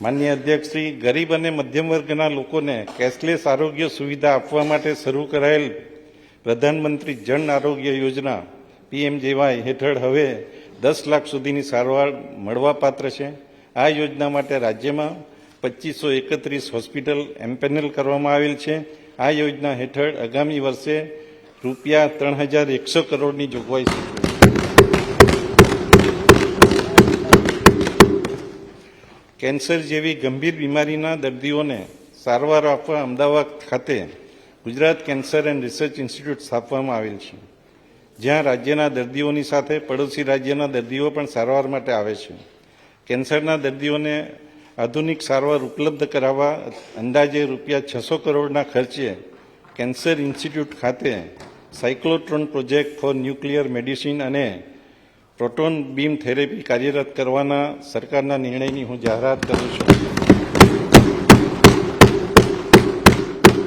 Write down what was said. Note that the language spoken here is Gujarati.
માન્ય અધ્યક્ષશ્રી ગરીબ અને મધ્યમ વર્ગના લોકોને કેશલેસ આરોગ્ય સુવિધા આપવા માટે શરૂ કરાયેલ પ્રધાનમંત્રી જન આરોગ્ય યોજના પીએમજેવાય હેઠળ હવે દસ લાખ સુધીની સારવાર મળવાપાત્ર છે. આ યોજના માટે રાજ્યમાં પચીસો એકત્રીસ હોસ્પિટલ એમ્પેનલ કરવામાં આવેલ છે. આ યોજના હેઠળ આગામી વર્ષે રૂપિયા ત્રણ હજાર એકસો કરોડની જોગવાઈ છે. કેન્સર જેવી ગંભીર બીમારીના દર્દીઓને સારવાર આપવા અમદાવાદ ખાતે Gujarat cancer and research institute સ્થાપવામાં આવેલ છે. જ્યાં રાજ્યના દર્દીઓની સાથે પડોશી રાજ્યના દર્દીઓ પણ સારવાર માટે આવે છે. કેન્સરના દર્દીઓને આધુનિક સારવાર ઉપલબ્ધ કરાવવા અંદાજે રૂપિયા છસો કરોડના ખર્ચે કેન્સર ઇન્સ્ટિટ્યૂટ ખાતે cyclotron project for nuclear medicine અને પ્રોટોન બીમ થેરેપી કાર્યરત કરવાના સરકારના નિર્ણયની હું જાહેરાત કરું છું.